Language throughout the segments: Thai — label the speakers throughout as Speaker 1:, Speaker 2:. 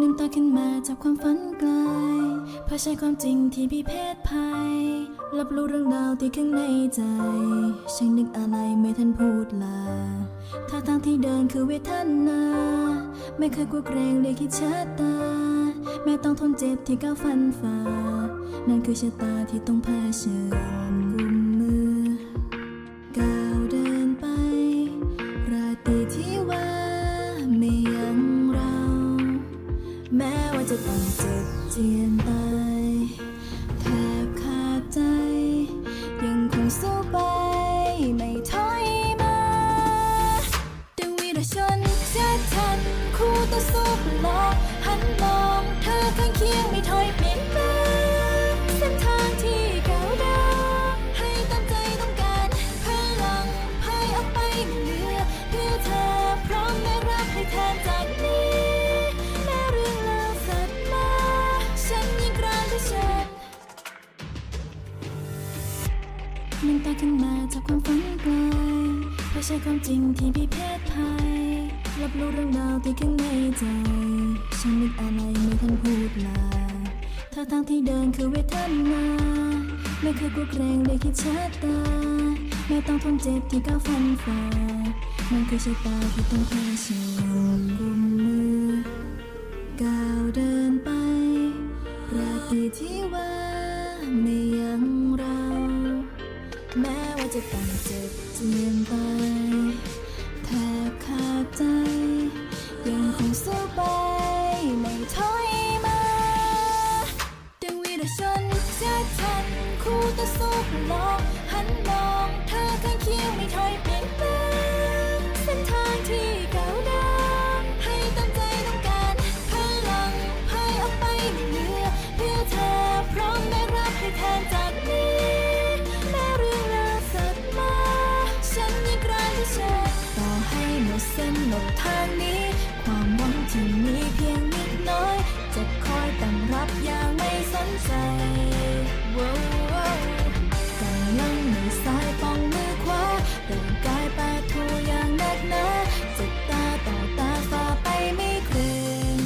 Speaker 1: ลืมตาขึ้นมาจากความฝันไกลเผชิญความจริงที่พิเพศภัย รับรู้เรื่องราวที่ข้างในใจ ฉันนึกอะไรไม่ทันพูดลาท่าทางที่เดินคือเวทนา ไม่เคยกลัวเกรงเลยคิดชะตา แม้ต้องทนเจ็บที่ก้าวฟันฝ่า นั่นคือชะตาที่ต้องเผชิญ จะต้องเจ็บเจียนตายแทบขาดใจ ยังคงสู้ไป ไม่ถอยมาดังวีรชนเจ็ดทันคู่ต่อสู้ลอ ลืมตาขึ้นมาจากความฝันไกลเผชิญความจริงที่พิเพศภัยรับรู้เรื่องราวที่ข้างในใจฉันนึกอะไรไม่ทันพูดลาท่าทางที่เดินคือเวทนาไม่เคยกลัวเกรงเลยคิดชะตา ไม่ต้องทนเจ็บที่ก้าวฟันฝ่ามันคือชะตาที่ต้องเผชิญกุมมือก้าวเดินไป ว่าจะต้องเจ็บเจียนไปแทบขาดใจ ยังคงสู้ไป ไม่ถอยมาดังวีรชนเสียทันคู่ต่อสู้พลองหันมองเธอข้างเคียงไม่ถอยเปลี่ยน กำลังมือซ้ายป้องมือขวาร่างกายแปรทูอย่างหนักหนาจะตาต่อตาฝ่าไปไม่เกรง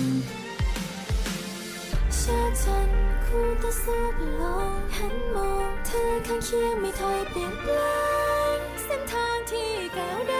Speaker 1: ชาฉันคู่ต่อสู้พลองหันมองเธอข้างเคียงไม่ถอยเปลี่ยนแปลงเส้นทางที่ก้าวเดิน